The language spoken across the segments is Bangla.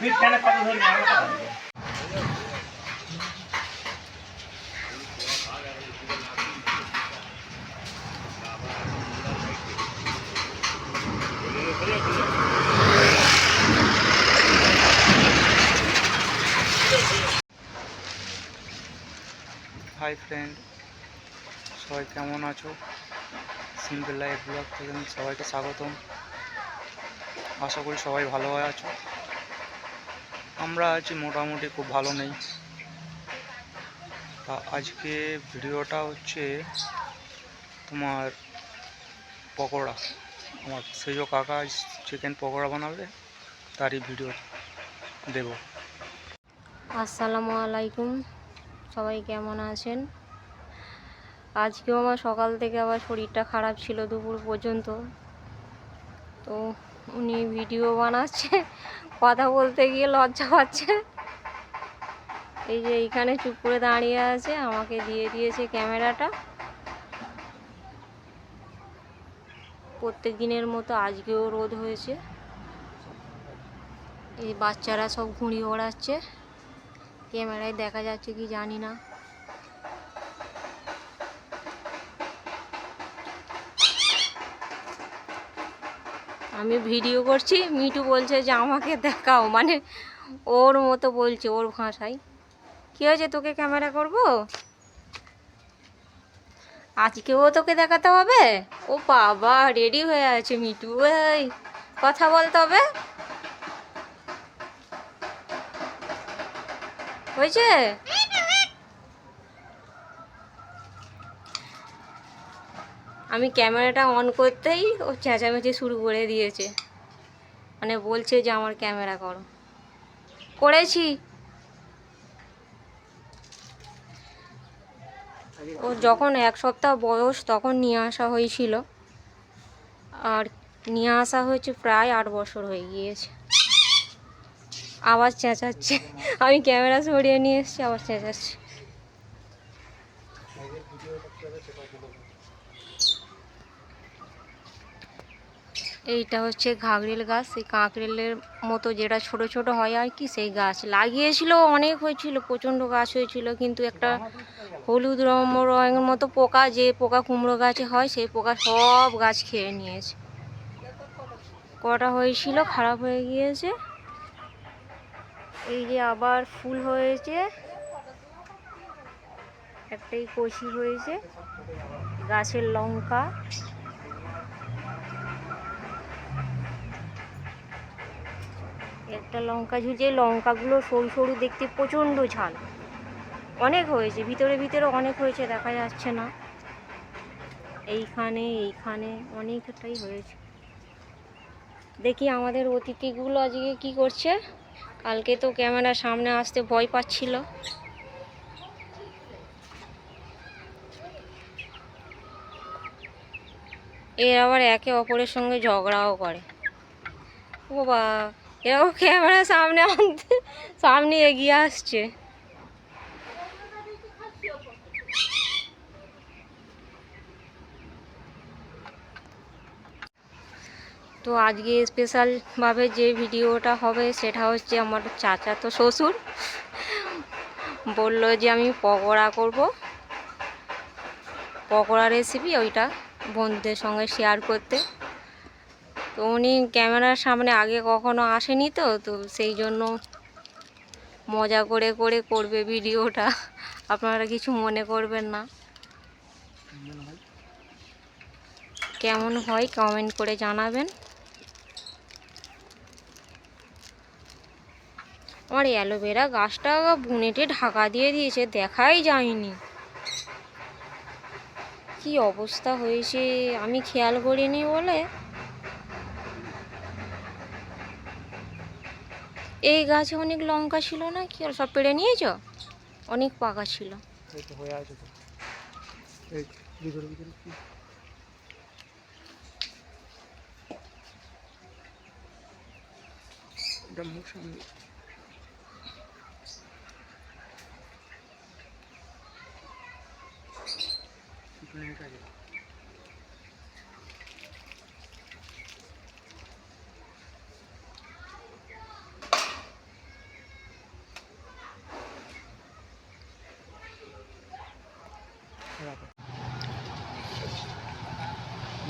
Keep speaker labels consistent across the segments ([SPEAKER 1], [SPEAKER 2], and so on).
[SPEAKER 1] হাই ফ্রেন্ড সবাই কেমন আছো? সিম্পল লাইফ ব্লগ থেকে সবাইকে স্বাগতম। আশা করি সবাই ভালো আছো। আমরা আছি মোটামুটি খুব ভালো নেই। তা আজকে ভিডিওটা হচ্ছে তোমার পকোড়া। আমার সেজ কাকা চিকেন পকোড়া বানাবে, তারই ভিডিও দেবো।
[SPEAKER 2] আসসালামু আলাইকুম, সবাই কেমন আছেন? আজকেও আমার সকাল থেকে আবার শরীরটা খারাপ ছিল দুপুর পর্যন্ত। তো উনি ভিডিও বানাচ্ছে, কথা বলতে গিয়ে লজ্জা পাচ্ছে। এই যে এইখানে চুপ করে দাঁড়িয়ে আছে, আমাকে দিয়ে দিয়েছে ক্যামেরাটা। প্রত্যেক দিনের মতো আজকেও রোদ হয়েছে। এই বাচ্চারা সব ঘুড়ি ওড়াচ্ছে। ক্যামেরায় দেখা যাচ্ছে কি জানি না। আমি ভিডিও করছি মিটু বলছে যে আমাকে দেখাও মানে ওর মতো বলছে, ওর ভাষায়। কী হয়েছে, তোকে ক্যামেরা করব? আজকেও তোকে দেখাতে হবে? ও বাবা রেডি হয়ে আছে মিটু এই, কথা বলতে হবে হয়েছে? আমি ক্যামেরাটা অন করতেই ও চেঁচামেচি শুরু করে দিয়েছে। মানে বলছে যে, আমার ক্যামেরা করো। করেছি। ও যখন এক সপ্তাহ বয়স, তখন নিয়ে আসা হয়েছিল। আর নিয়ে আসা হয়েছে প্রায় আট বছর হয়ে গিয়েছে। আবার চেঁচাচ্ছে। আমি ক্যামেরা সরিয়ে নিয়ে এসেছি, আবার চেঁচাচ্ছে। এইটা হচ্ছে ঘাগরেল গাছ। সেই কাঁকরেলের মতো যেটা ছোট ছোট হয় আর কি, সেই গাছ। লাগিয়েছিল, অনেক হয়েছিল, প্রচণ্ড গাছ হয়েছিল, কিন্তু একটা হলুদ রঙ, রঙের মতো পোকা, যে পোকা কুমড়ো গাছে হয়, সেই পোকা সব গাছ খেয়ে নিয়েছে। কটা হয়েছিল, খারাপ হয়ে গিয়েছে। এই যে আবার ফুল হয়েছে। একটাই কষি হয়েছে। গাছের লঙ্কা। একটা লঙ্কা ঝুলছে লঙ্কাগুলো সরু সরু দেখতে প্রচণ্ড ঝাল। অনেক হয়েছে, ভিতরে ভিতরে অনেক হয়েছে, দেখা যাচ্ছে না। এইখানে এইখানে অনেকটাই হয়েছে। দেখি আমাদের অতিথিগুলো আজকে কি করছে? কালকে তো ক্যামেরার সামনে আসতে ভয় পাচ্ছিল। এর আবার একে অপরের সঙ্গে ঝগড়াও করে। ও বা এরাও ক্যামেরা সামনে আনতে, সামনে এগিয়ে আসছে। তো আজকে স্পেশালভাবে যে ভিডিওটা হবে, সেটা হচ্ছে আমার চাচা তো শ্বশুর। বলল যে আমি পকোড়া করব। পকোড়া রেসিপি ওইটা বন্ধুদের সঙ্গে শেয়ার করতে। তো উনি ক্যামেরার সামনে আগে কখনো আসেনি তো তো সেই জন্য মজা করে করে করবে ভিডিওটা। আপনারা কিছু মনে করবেন না। কেমন হয় কমেন্ট করে জানাবেন। আমার অ্যালোভেরা গাছটা বুনেটে ঢাকা দিয়ে দিয়েছে, দেখাই যায়নি। কি অবস্থা হয়েছে, আমি খেয়াল করিনি বলে। এই গাছে অনেক লঙ্কা ছিল না কি? সব পেড়ে নিয়েছ? অনেক পাকা ছিল
[SPEAKER 1] হয়ে আছে তো এই ভিতরে ভিতরে কি এটা মুখ সামনে পিছনে এটা আছে।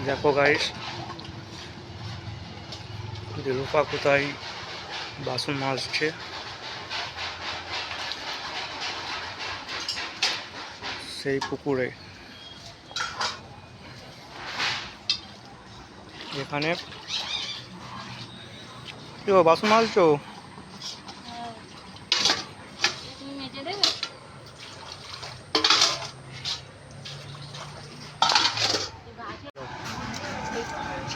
[SPEAKER 1] দেখো গাইস দিলুপা কোথায়? বাসন মাজছে। সেই পুকুরে। এখানে বাসন মাজছো
[SPEAKER 2] তুমি মেজে দেবে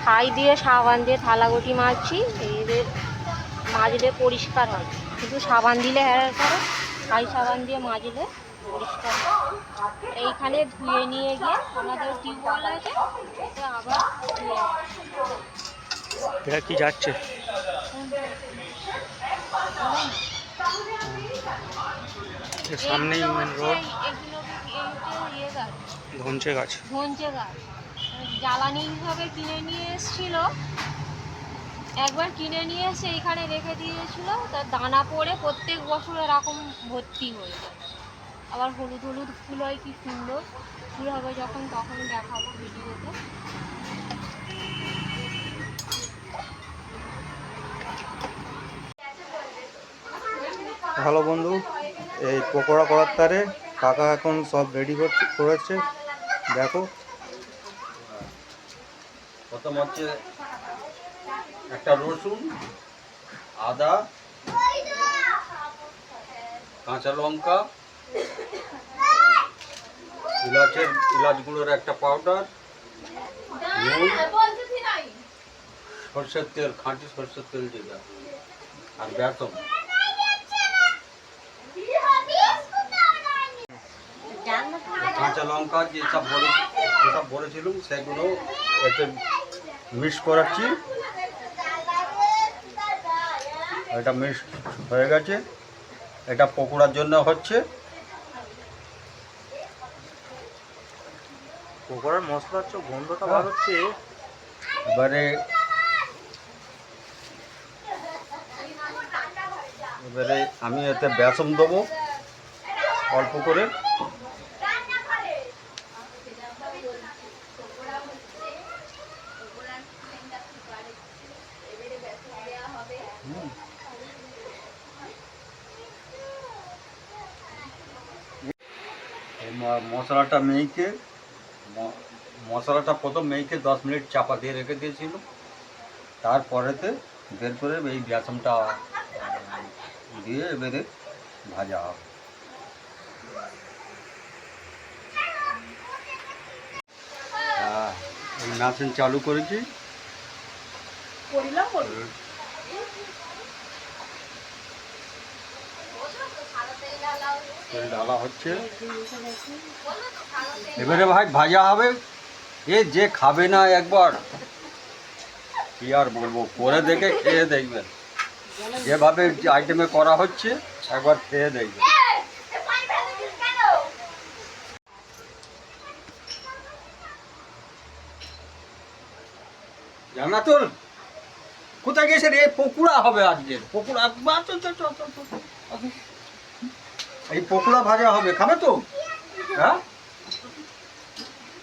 [SPEAKER 2] ছাই দিয়ে সাবান দিয়ে থালাগুটি মাজছি এদের মাজলে পরিষ্কার হয়। কিন্তু সাবান দিলে হ্যাঁ করে ছাই সাবান দিয়ে মাজলে পরিষ্কার হয়। এইখানে ধুয়ে নিয়ে গিয়ে আমাদের টিউবওয়েল আছে আবার ধুয়ে
[SPEAKER 1] এটা কি যাচ্ছে? সামনেই মেন রোড
[SPEAKER 2] ইয়ে গাছ
[SPEAKER 1] ধনচে গাছ।
[SPEAKER 2] ধনচে গাছ। জ্বালানি হিসাবে কিনে নিয়ে এসেছিল। একবার কিনে নিয়ে এসে এখানে রেখে দিয়েছিল। তার দানা পড়ে প্রত্যেক বছর এরকম ভর্তি হয়ে যায়। আবার হলুদ হলুদ ফুল হয় কি সুন্দর। ফুল হবে যখন তখন দেখাবো ভিডিওতে।
[SPEAKER 1] ভালো বন্ধু, এই পকোড়া করার তারে কাকা এখন সব রেডি করছে করেছে। দেখো
[SPEAKER 3] প্রথম হচ্ছে একটা রসুন, আদা, কাঁচা লঙ্কা, ইলাচের, ইলাচ একটা পাউডার নুন, সর্ষের তেল, খাঁটি সর্ষের তেল যেটা, আর বেসন। কাঁচা লঙ্কা যেসব বলে যেসব বলেছিলাম সেগুলো এতে মিক্স করাচ্ছি। এটা মিক্স হয়ে গেছে। এটা পকোড়ার জন্য হচ্ছে।
[SPEAKER 1] পকোড়ার মশলা হচ্ছে গন্ধটা বার হচ্ছে
[SPEAKER 3] এবারে এবারে আমি এতে বেসন দেবো অল্প করে হুম। এই ম- মশলাটা মেখে মশলাটা প্রথম মেখে দশ মিনিট চাপা দিয়ে রেখে দিয়েছিল। তারপরেতে বের করে এই বেসনটা দিয়ে এবারে ভাজা হবে। মেশিন চালু করেছি। ঢালা হচ্ছে। এবারে ভাই ভাজা হবে। এ যে খাবে না একবার, কি আর বলব? করে দেখে খেয়ে দেখবেন যেভাবে আইটেমে করা হচ্ছে, একবার খেয়ে দেখবেন জান্নাতুল, কোথায় গেছে রে? পকুড়া হবে আজকের পকুড়া বাহ, চল, চল, চল, চল, চল, চল। এই পকুড়া ভাজা হবে, খাবে তো? হ্যাঁ?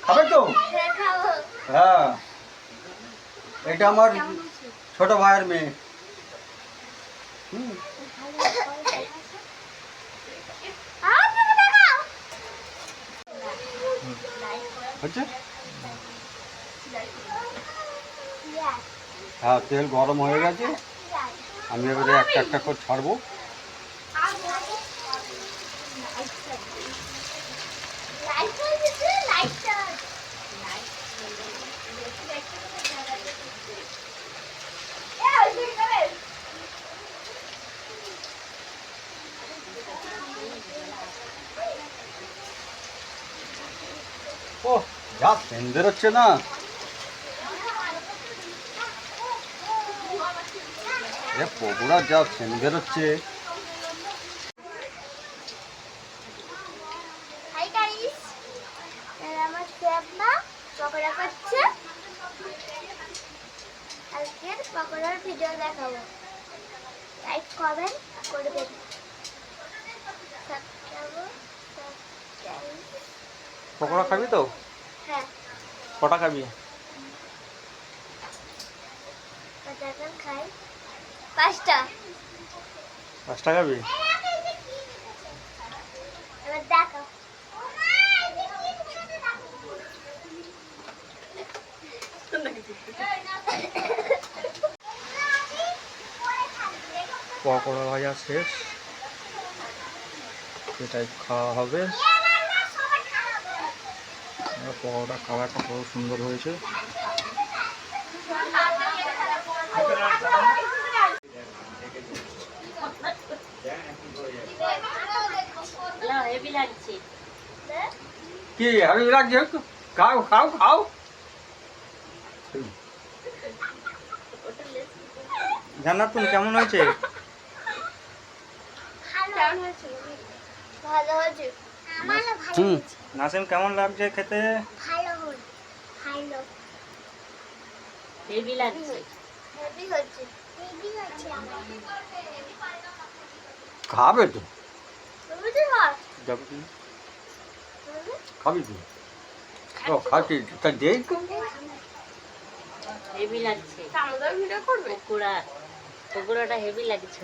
[SPEAKER 3] খাবে তো? হ্যাঁ। এটা আমার ছোট ভাইয়ের মেয়ে। হুম। হ্যাঁ তেল গরম হয়ে গেছে। আমি এবারে একটা একটা করে ছাড়বো। ও যা সেন বেরোচ্ছে না। এ পকোড়া যা সেন বেরোচ্ছে।
[SPEAKER 4] আজকের পকোড়ার ভিডিও দেখাবো। লাইক করবেন। করবেন
[SPEAKER 1] পকোড়া খাবি তো?
[SPEAKER 4] হ্যাঁ।
[SPEAKER 1] কটা খাবি?
[SPEAKER 4] খাই। পাঁচটা।
[SPEAKER 5] পাঁচটা খাবি? পকোড়া ভাজা শেষ। সেটাই খাওয়া হবে। পকোড়া খাওয়াটা খুব সুন্দর হয়েছে।
[SPEAKER 6] হেভি
[SPEAKER 3] কি আমি লাগছে? খাও খাও খাও।
[SPEAKER 5] জান্নাতুন কেমন হয়েছে?
[SPEAKER 4] ভালো হয়েছে ভালো হয়েছে। আমারও ভালো
[SPEAKER 3] হুম।
[SPEAKER 5] নাসিম কেমন লাগছে খেতে?
[SPEAKER 4] ভালো ভালো।
[SPEAKER 6] হেভি লাগছে।
[SPEAKER 4] হেভি হচ্ছে হেভি হচ্ছে
[SPEAKER 3] খাবে তো।
[SPEAKER 4] তুমি তো
[SPEAKER 5] যাবে
[SPEAKER 4] তুমি?
[SPEAKER 3] খাবি তো। ও খাচ্ছি। তা দেই তো।
[SPEAKER 6] হেভি লাগছে। পকোড়া। পকোড়াটা হেভি লাগছে।